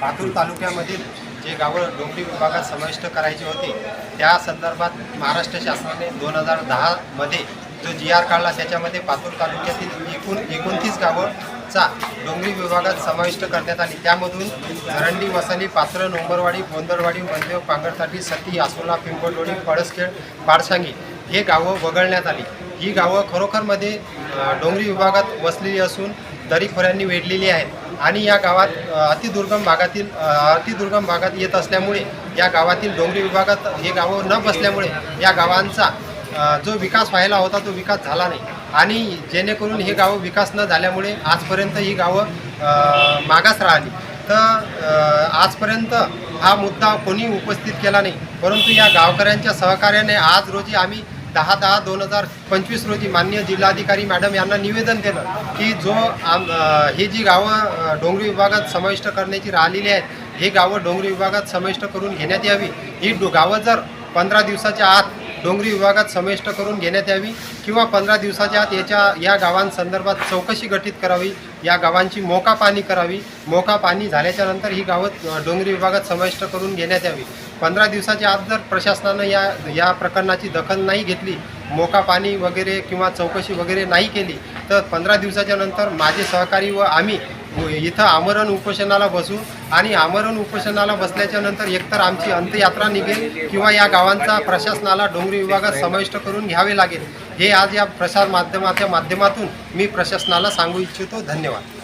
पातूर तालुक्यामधील जे गावं डोंगरी विभागात समाविष्ट करायचे होते त्या संदर्भात महाराष्ट्र शासनाने दोन हजार दहामध्ये जो जी आर काढला त्याच्यामध्ये पातूर तालुक्यातील एकूण एकूण एकोणतीस डोंगरी विभागात समाविष्ट करण्यात आली. त्यामधून झरंडी वसाली पात्र नोंबरवाडी बोंदरवाडी मंदेव पांगरताटी सती आसोला पिंपळडोळी पळसखेड पाडसांगी हे गावं वगळण्यात आली. ही गावं खरोखरमध्ये डोंगरी विभागात वसलेली असून दरीखोऱ्यांनी वेढलेली आहेत आणि या गावात अतिदुर्गम भागातील अतिदुर्गम भागात येत असल्यामुळे या गावातील डोंगरी विभागात हे गावं न बसल्यामुळे या गावांचा जो विकास व्हायला होता तो विकास झाला नाही. आणि जेणेकरून हे गावं विकास न झाल्यामुळे आजपर्यंत ही गावं मागास राहिली. तर आजपर्यंत हा मुद्दा कोणी उपस्थित केला नाही. परंतु या गावकऱ्यांच्या सहकार्याने आज रोजी आम्ही दहा दहा दोन हजार पंचवीस रोजी मान्य जिल्हाधिकारी मॅडम यांना निवेदन केलं की जो आम ही जी गावं डोंगरी विभागात समाविष्ट करण्याची राहिलेली आहेत हे गावं डोंगरी विभागात समाविष्ट करून घेण्यात यावी. ही डो गावं जर पंधरा दिवसाच्या आत डोंगरी विभागात समाविष्ट करून घेण्यात यावी किंवा पंधरा दिवसाच्या आत याच्या या गावांसंदर्भात चौकशी गठीत करावी. या गावांची मोका पाणी करावी. मोका पाणी झाल्याच्यानंतर ही गावं डोंगरी विभागात समाविष्ट करून घेण्यात यावी. पंधरा दिवसाच्या आत जर प्रशासनानं या या प्रकरणाची दखल नाही घेतली मोका पाणी वगैरे किंवा चौकशी वगैरे नाही केली तर पंधरा दिवसाच्या नंतर माझे सहकारी व आम्ही हो, इथं आमरण उपोषणाला बसू आणि आमरण उपोषणाला बसल्याच्या नंतर एकतर आमची अंत्ययात्रा निघेल किंवा या गावांचा प्रशासनाला डोंगरी विभागात समाविष्ट करून घ्यावे लागेल. हे आज या प्रसार माध्यमाच्या माध्यमातून मी प्रशासनाला सांगू इच्छितो. धन्यवाद.